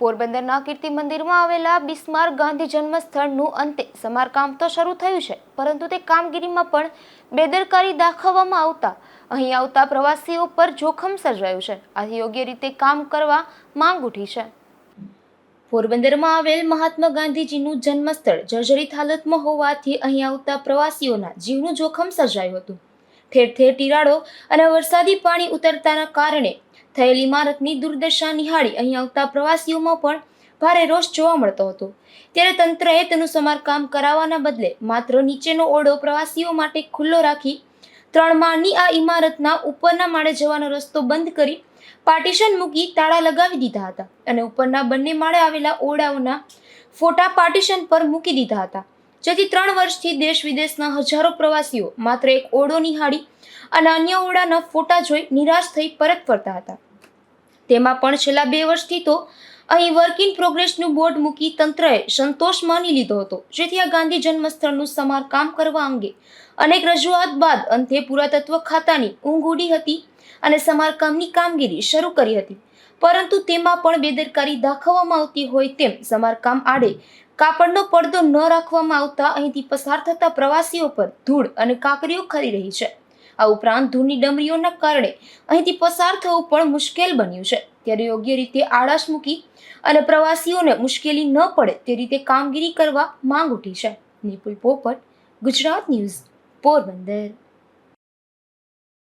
પોરબંદરના કીર્તિ મંદિરમાં આવેલા બિસ્માર્ક ગાંધી જન્મ સ્થળનું અંતે સમારકામ તો શરૂ થયું છે, પરંતુ તે કામગીરીમાં પણ બેદરકારી દાખવવામાં આવતા, અહીં આવતા પ્રવાસીઓ પર જોખમ સર્જાયું છે. આથી યોગ્ય રીતે કામ કરવા માંગ ઉઠી છે. પોરબંદરમાં આવેલ મહાત્મા ગાંધીજીનું જન્મસ્થળ જર્જરિત હાલતમાં હોવાથી અહીં આવતા પ્રવાસીઓના જીવનું જોખમ સર્જાયું હતું. ઠેર ઠેર તિરાડો અને વરસાદી પાણી ઉતરતાના કારણે થયેલી ઇમારતની દુર્દશા નિહાળી અહીં આવતા પ્રવાસીઓમાં પણ ભારે રોષ જોવા મળતો હતો. ત્યારે તંત્રએ તેનું સમારકામ કરાવવાના બદલે માત્ર નીચેનો ઓરડો પ્રવાસીઓ માટે ખુલ્લો રાખી ત્રણ માળની આ ઇમારતના ઉપરના માળે જવાનો રસ્તો બંધ કરી પાર્ટીશન મૂકી તાળા લગાવી દીધા હતા અને ઉપરના બંને માળે આવેલા ઓરડાઓના ફોટા પાર્ટીશન પર મૂકી દીધા હતા. જેથી ત્રણ વર્ષથી દેશ વિદેશના હજારો પ્રવાસીઓ માત્ર એક ઓરડો નિહાળી અને અન્ય ઓરડાના ફોટા જોઈ નિરાશ થઈ પરત ફરતા હતા. તેમાં પણ છેલ્લા બે વર્ષથી તો અહીં વર્ક ઇન પ્રોગ્રેસનું બોર્ડ મૂકી તંત્રએ સંતોષ માની લીધો હતો. જેથી આ ગાંધી જન્મસ્થળનું સમારકામ કરવા અંગે અનેક રજૂઆત બાદ અંતે પુરાતત્વ ખાતાની ઊંઘ ઉડી હતી અને સમારકામની કામગીરી શરૂ કરી હતી. પરંતુ તેમાં પણ બેદરકારી દાખવવામાં આવતી હોય તેમ સમારકામ આડે કાપડનો પડદો ન રાખવામાં આવતા અહીંથી પસાર થતા પ્રવાસીઓ પર ધૂળ અને કાકરીઓ ખરી રહી છે. આ ઉપરાંત ધૂળની ડમરીઓના કારણે અહીંથી પસાર થવું પણ મુશ્કેલ બન્યું છે. ત્યારે યોગ્ય રીતે આળસ મૂકી અને પ્રવાસીઓને મુશ્કેલી ન પડે તે રીતે કામગીરી કરવા માંગ ઉઠી છે. નિપુલ પોપટ, ગુજરાત ન્યૂઝ, પોરબંદર.